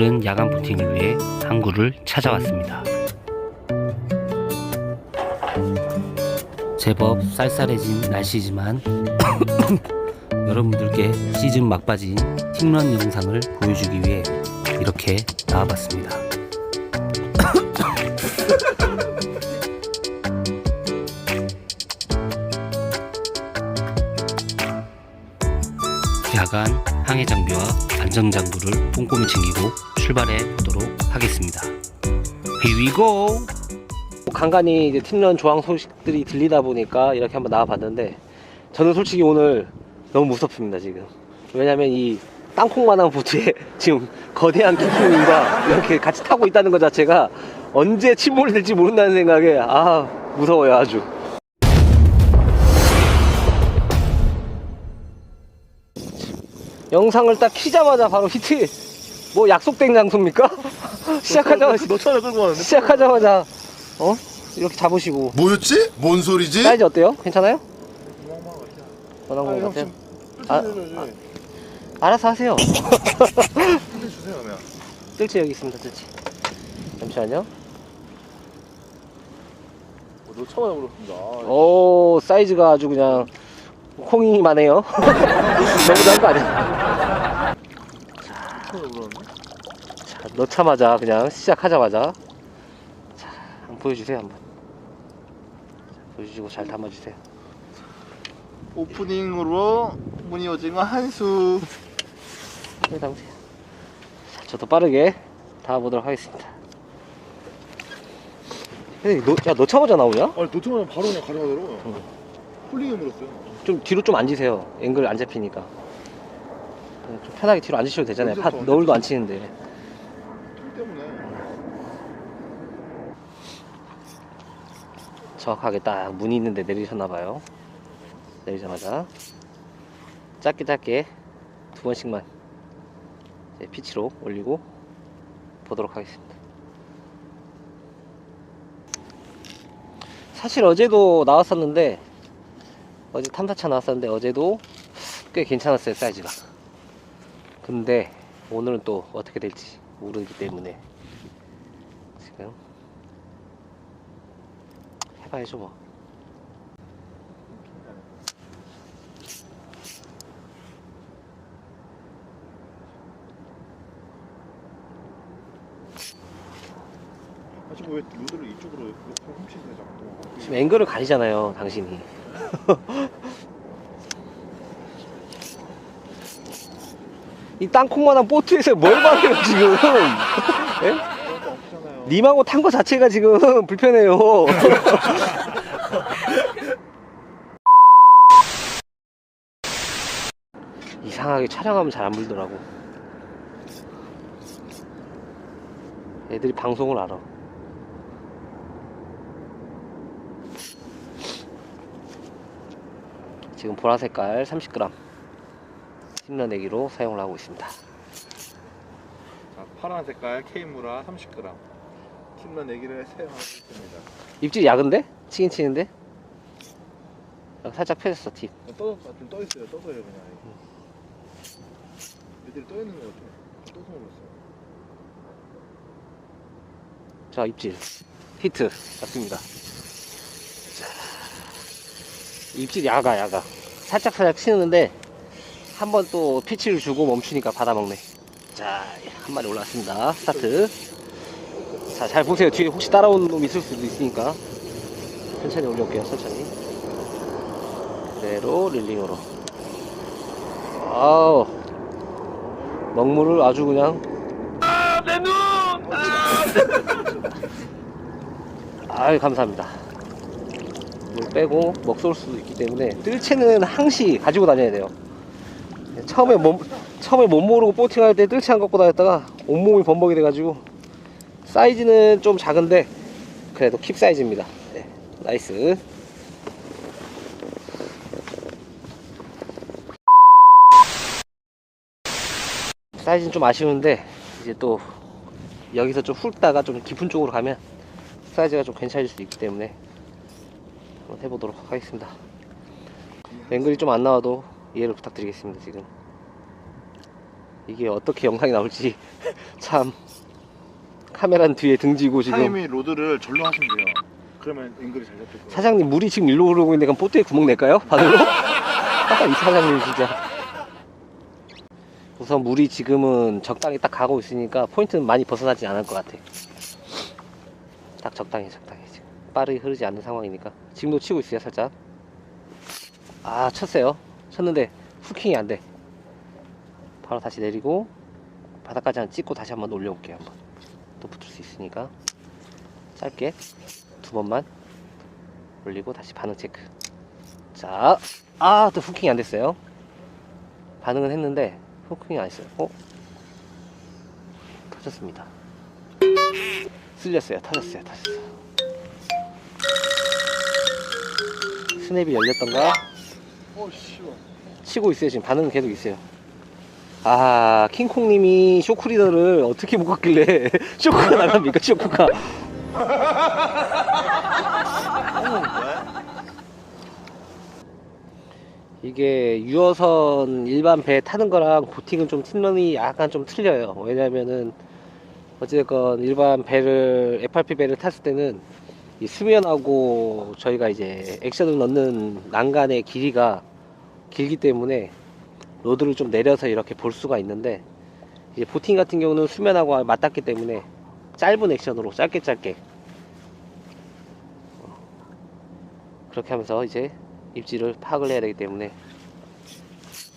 오늘은 야간 보팅을 위해 항구를 찾아왔습니다. 제법 쌀쌀해진 날씨지만 여러분들께 시즌 막바지인 팅런 영상을 보여주기 위해 이렇게 나와봤습니다. 야간 항해 장비와 안전 장구를 꼼꼼히 챙기고 출발해 보도록 하겠습니다. Here we go. 간간히 이제 팀런 조항 소식들이 들리다 보니까 이렇게 한번 나와봤는데 저는 솔직히 오늘 너무 무섭습니다 지금. 왜냐면 이 땅콩만한 보트에 지금 거대한 기풍인과 이렇게 같이 타고 있다는 것 자체가 언제 침몰이 될지 모른다는 생각에 아 무서워요 아주. 영상을 딱 키자마자 바로 히트 뭐 약속된 장소입니까? 시작하자마자 너 차를 끌고 가는데? 시작하자마자 어 이렇게 잡으시고 뭐였지? 뭔 소리지? 사이즈 어때요? 괜찮아요? 원하는 아니 거형 같아요? 아, 아. 알아서 하세요 뜰채 주세요 그냥 뜰채 여기 있습니다 뜰채 잠시만요 어, 너 처음에 물었습니다 아, 오 사이즈가 아주 그냥 콩이만 해요 너무 작은 거 아니야? 처음에 물었는데? 자, 넣자마자 그냥 시작하자마자. 자 한번 보여주세요 한번. 자, 보여주시고 잘 담아주세요. 오프닝으로 무늬 오징어 한수. 네, 담으세요. 자, 저도 빠르게 담아보도록 하겠습니다. 근데 너, 야 넣자마자 나오냐? 아니 노트만 바로 그냥 가져가더라고요. 홀링에 물었어요. 좀 뒤로 좀 앉으세요. 앵글 안 잡히니까. 네, 좀 편하게 뒤로 앉으셔도 되잖아요. 파, 너울도 안 치는데. 정확하게 딱 문이 있는데 내리셨나봐요. 내리자마자 짧게 짧게 두 번씩만 피치로 올리고 보도록 하겠습니다. 사실 어제도 나왔었는데 어제 탐사차 나왔었는데 어제도 꽤 괜찮았어요 사이즈가. 근데 오늘은 또 어떻게 될지 모르기 때문에 지금 해봐야죠 뭐. 아 지금 왜 루드를 이쪽으로 이렇게 훔치세요 자꾸 지금 앵글을 가리잖아요, 당신이. 이 땅콩만한 보트에서 뭘 봐요, 지금? 예? 님하고 탄 거 자체가 지금 불편해요. 이상하게 촬영하면 잘 안 불더라고. 애들이 방송을 알아. 지금 보라 색깔 30g 심려내기로 사용을 하고 있습니다. 자, 파란 색깔 K무라 30g 킬러 내기를 사용하고 있습니다. 입질이 약은데? 치긴 치는데? 살짝 펴졌어 팁. 어, 떠, 아, 좀 떠있어요. 떠서요 그냥. 애들이 떠있는 거 같아. 떠서 물었어요. 자 입질. 히트. 잡습니다. 자, 입질 야가 야가 살짝 살짝 치는데 한 번 또 피치를 주고 멈추니까 받아먹네. 자 한 마리 올라왔습니다. 스타트. 자 잘 보세요. 뒤에 혹시 따라오는 놈 있을 수도 있으니까. 천천히 올려볼게요 천천히. 그대로 릴링으로. 아우. 먹물을 아주 그냥. 아유 감사합니다. 물 빼고 먹쏠 수도 있기 때문에 뜰채는 항시 가지고 다녀야 돼요 처음에 몸 처음에 못 모르고 보팅할 때 뜰채 안 갖고 다녔다가 온몸이 범벅이 돼가지고 사이즈는 좀 작은데 그래도 킵 사이즈입니다 네, 나이스 사이즈는 좀 아쉬운데 이제 또 여기서 좀 훑다가 좀 깊은 쪽으로 가면 사이즈가 좀 괜찮을 수 있기 때문에 한번 해보도록 하겠습니다. 앵글이 좀 안 나와도 이해를 부탁드리겠습니다. 지금 이게 어떻게 영상이 나올지 참 카메라는 뒤에 등지고 지금 사장님이 로드를 절로 하시면 돼요. 그러면 앵글이 잘 잡힐 거예요. 사장님 물이 지금 일로 흐르고 있는데 그럼 보트에 구멍 낼까요? 바늘로? 아, 이 사장님 진짜 우선 물이 지금은 적당히 딱 가고 있으니까 포인트는 많이 벗어나지 않을 것 같아 딱 적당히 적당히 지금 빠르게 흐르지 않는 상황이니까 지금도 치고 있어요 살짝 아 쳤어요 쳤는데 후킹이 안 돼 바로 다시 내리고 바닥까지 한 찍고 다시 한번 올려볼게요 한번 또 붙을 수 있으니까 짧게 두 번만 올리고 다시 반응 체크 자, 아, 또 후킹이 안 됐어요. 반응은 했는데 후킹이 안 했어요. 어? 터졌습니다. 쓸렸어요. 터졌어요. 터졌어요. 스냅이 열렸던가? 어, 씨발. 치고 있어요. 지금 반응은 계속 있어요. 아, 킹콩님이 쇼크리더를 어떻게 묶었길래 쇼크가 나갑니까? 쇼크가. 이게 유어선 일반 배 타는 거랑 보팅은 좀 팀런이 약간 좀 틀려요. 왜냐면은 어쨌건 일반 배를 FRP 배를 탔을 때는 이 수면하고 저희가 이제 액션을 넣는 난간의 길이가 길기 때문에 로드를 좀 내려서 이렇게 볼 수가 있는데 이제 보팅 같은 경우는 수면하고 맞닿기 때문에 짧은 액션으로 짧게 짧게 어, 그렇게 하면서 이제 입지를 파악을 해야 되기 때문에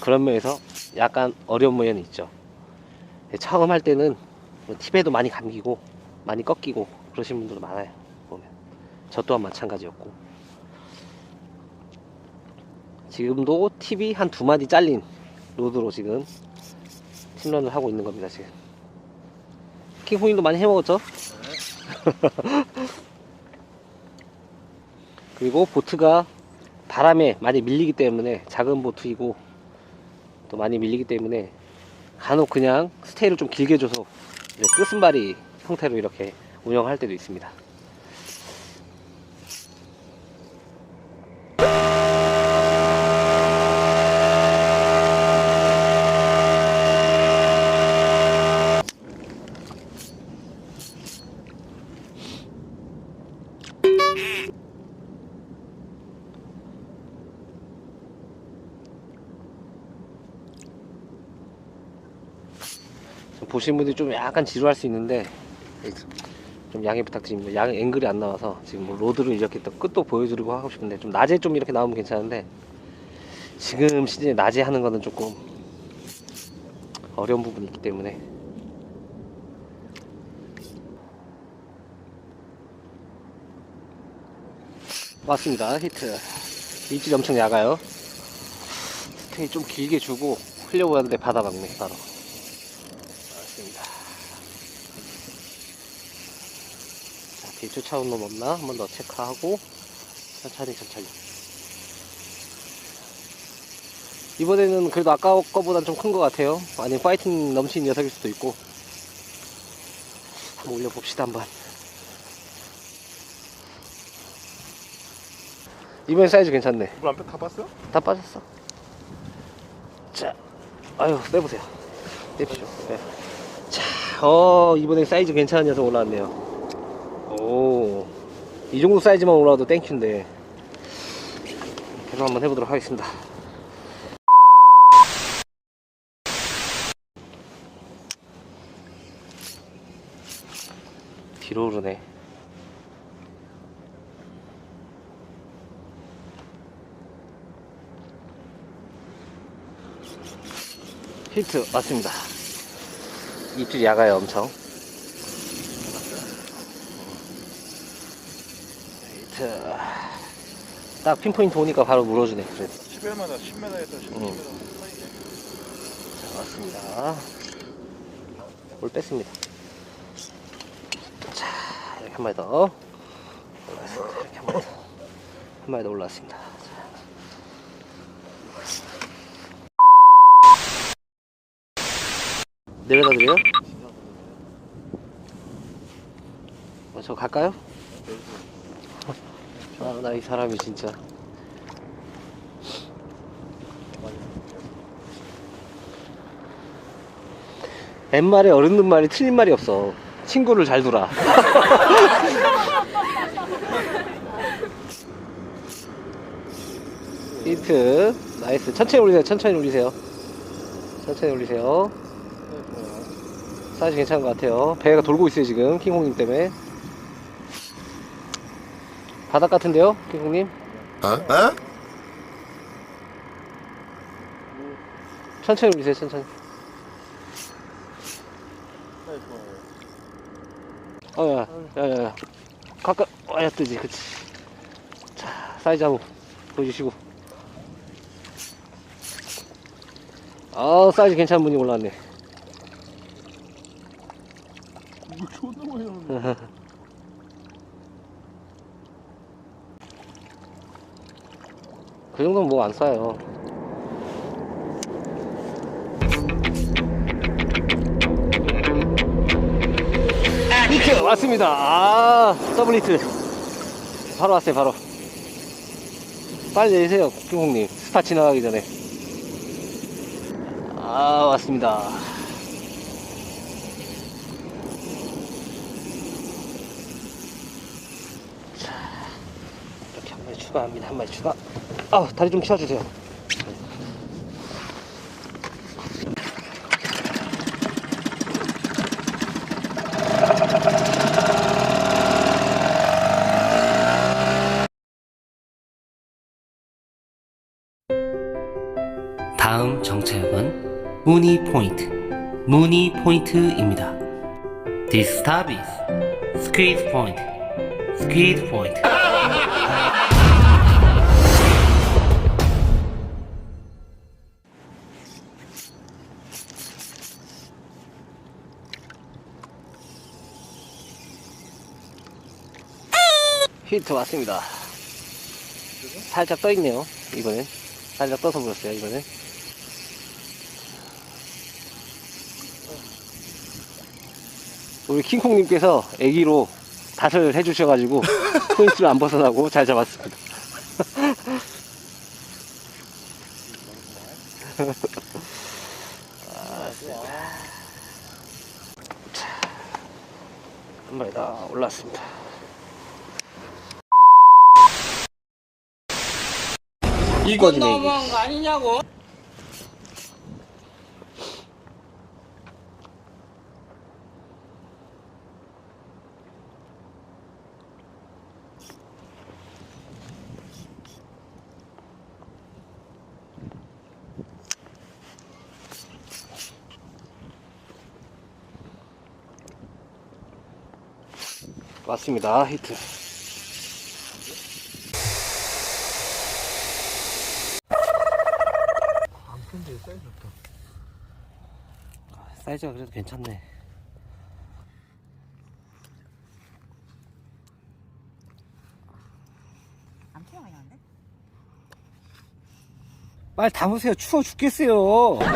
그런 면에서 약간 어려운 면이 있죠. 네, 처음 할 때는 뭐 팁에도 많이 감기고 많이 꺾이고 그러신 분들도 많아요. 보면 저 또한 마찬가지였고 지금도 팁이 한 두 마디 잘린 로드로 지금 팀런을 하고 있는 겁니다. 지금 킹포인도 많이 해먹었죠? 그리고 보트가 바람에 많이 밀리기 때문에 작은 보트이고 또 많이 밀리기 때문에 간혹 그냥 스테이를 좀 길게 줘서 이제 끝순발이 형태로 이렇게 운영할 때도 있습니다. 보시는 분들이 좀 약간 지루할 수 있는데 좀 양해 부탁드립니다. 양 앵글이 안 나와서 지금 뭐 로드를 이렇게 또 끝도 보여드리고 하고 싶은데 좀 낮에 좀 이렇게 나오면 괜찮은데 지금 시즌에 낮에 하는 거는 조금 어려운 부분이 있기 때문에. 맞습니다. 히트. 입질이 엄청 얕아요. 스테이 좀 길게 주고 흘려보았는데 받아박네 바로 맞습니다. 자, 뒤 쫓아온 놈 없나? 한 번 더 체크하고 천천히 천천히. 이번에는 그래도 아까 거보단 좀 큰 것 같아요. 아니면 파이팅 넘치는 녀석일 수도 있고. 한번 올려봅시다 한번. 이번 사이즈 괜찮네. 물 안 빼, 다 봤어요? 다 빠졌어. 자, 아유, 빼보세요. 냅시오. 네. 자, 어, 이번에 사이즈 괜찮은 녀석 올라왔네요. 오, 이 정도 사이즈만 올라와도 땡큐인데. 계속 한번 해보도록 하겠습니다. 뒤로 오르네. 히트 맞습니다. 입질이 야가요 엄청. 히트. 딱 핀포인트 오니까 바로 물어주네. 그래. 10회마다 10m에서 10m. 응. 자, 맞습니다. 볼 뺐습니다. 자, 이렇게 한 마리 더. 올라왔습니다. 이렇게 한 마리 더. 한 마리 더 올라왔습니다. 자. 내려다 드려요? 어, 저 갈까요? 아, 나 이 사람이 진짜. 엠말에 어른들 말이 틀린 말이 없어. 친구를 잘 두라. 히트. 나이스. 천천히 올리세요. 천천히 올리세요. 천천히 올리세요. 사이즈 괜찮은 것 같아요. 배가 돌고 있어요, 지금. 킹콩님 때문에. 바닥 같은데요, 킹콩님? 천천히 올리세요, 천천히. 어, 야, 야, 야, 야. 가까, 와야 뜨지, 그치. 자, 사이즈 한번 보여주시고. 아, 사이즈 괜찮은 분이 올라왔네. 이거 존나 많이 나오네. 그 정도면 뭐 안 싸요. 히트 왔습니다. 아 히트 바로 왔어요 바로. 빨리 내리세요 김홍님 스타 지나가기 전에. 아 왔습니다. 이렇게 한 마리 추가합니다. 한 마리 추가. 아, 다리 좀 치워주세요. 다음 정차역은 무니 포인트, 무니 포인트입니다. This stop is Squeeze Point, Squeeze Point. 히트 왔습니다. 살짝 떠 있네요. 이번엔 살짝 떠서 보였어요. 이번엔. 우리 킹콩님께서 애기로 닷을 해주셔가지고 포인트를 안 벗어나고 잘 잡았습니다. 한 마리 다 올랐습니다. 이건 너무한 거 아니냐고? 왔습니다. 히트. 사이즈가 그래도 괜찮네. 안 담으세요. 추워 죽겠어요.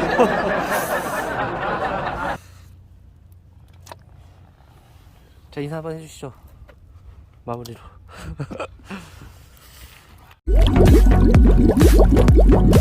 자 인사 한번 해주시죠. 마무리로.